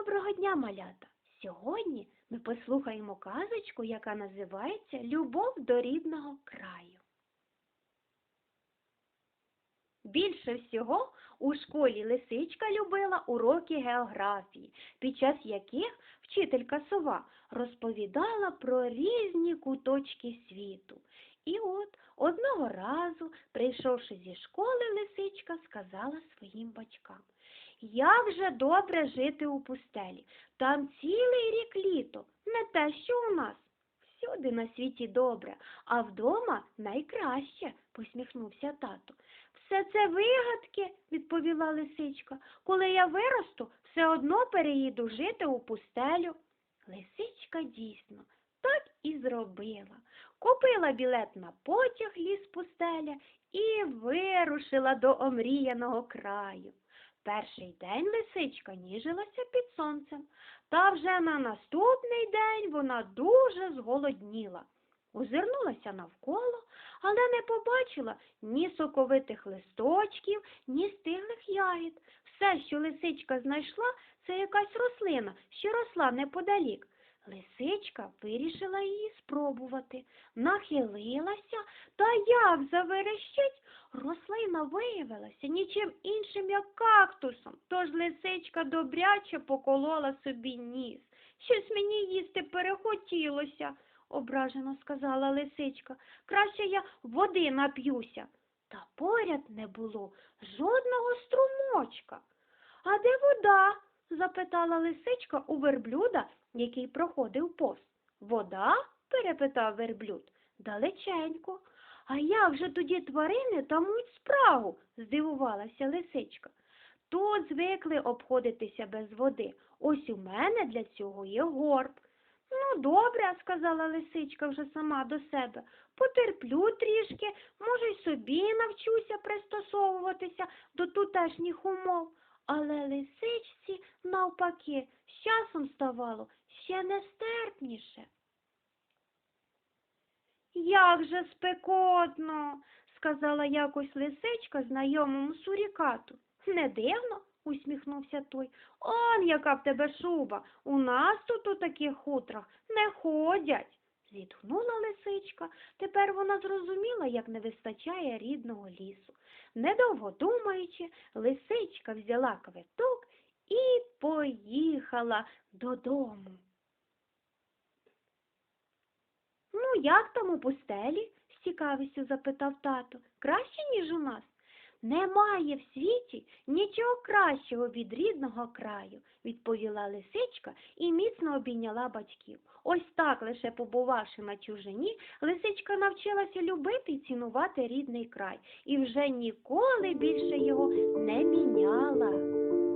Доброго дня, малята! Сьогодні ми послухаємо казочку, яка називається Любов до рідного краю. Більше всього у школі лисичка любила уроки географії, під час яких вчителька сова розповідала про різні куточки світу. І от одного разу, прийшовши зі школи, лисичка сказала своїм батькам як же добре жити у пустелі. Там цілий рік літо, не те, що у нас. Всюди на світі добре, а вдома найкраще, посміхнувся тато. Все це вигадки, відповіла лисичка. Коли я виросту, все одно переїду жити у пустелю. Лисичка дійсно так і зробила. Купила білет на потяг ліс пустеля і вирушила до омріяного краю. Перший день лисичка ніжилася під сонцем, та вже на наступний день вона дуже зголодніла. Озирнулася навколо, але не побачила ні соковитих листочків, ні стиглих ягід. Все, що лисичка знайшла, це якась рослина, що росла неподалік. Лисичка вирішила її спробувати, нахилилася, та як заверещить, рослина виявилася нічим іншим, як кактусом. Тож лисичка добряче поколола собі ніс. Щось мені їсти перехотілося, ображено сказала лисичка. Краще я води нап'юся. Та поряд не було жодного струмочка. А де вода? Запитала лисичка у верблюда, який проходив повз. Вода? перепитав верблюд. Далеченько. А як же тоді тварини тамуть спрагу? здивувалася лисичка. Тут звикли обходитися без води. Ось у мене для цього є горб. Ну, добре, сказала лисичка вже сама до себе. Потерплю трішки, може, й собі навчуся пристосовуватися до тутешніх умов. Але лисичці, навпаки, з часом ставало ще нестерпніше. Як же спекотно, сказала якось лисичка знайомому сурікату. Не дивно, усміхнувся той. Он яка в тебе шуба. У нас тут у таких хутрах не ходять. Зітхнула лисичка. Тепер вона зрозуміла, як не вистачає рідного лісу. Недовго думаючи, лисичка взяла квиток і поїхала додому. Ну, як там у пустелі? з цікавістю запитав тато. Краще, ніж у нас? Немає в світі нічого кращого від рідного краю, відповіла лисичка і міцно обійняла батьків. Ось так, лише побувавши на чужині, лисичка навчилася любити і цінувати рідний край і вже ніколи більше його не міняла.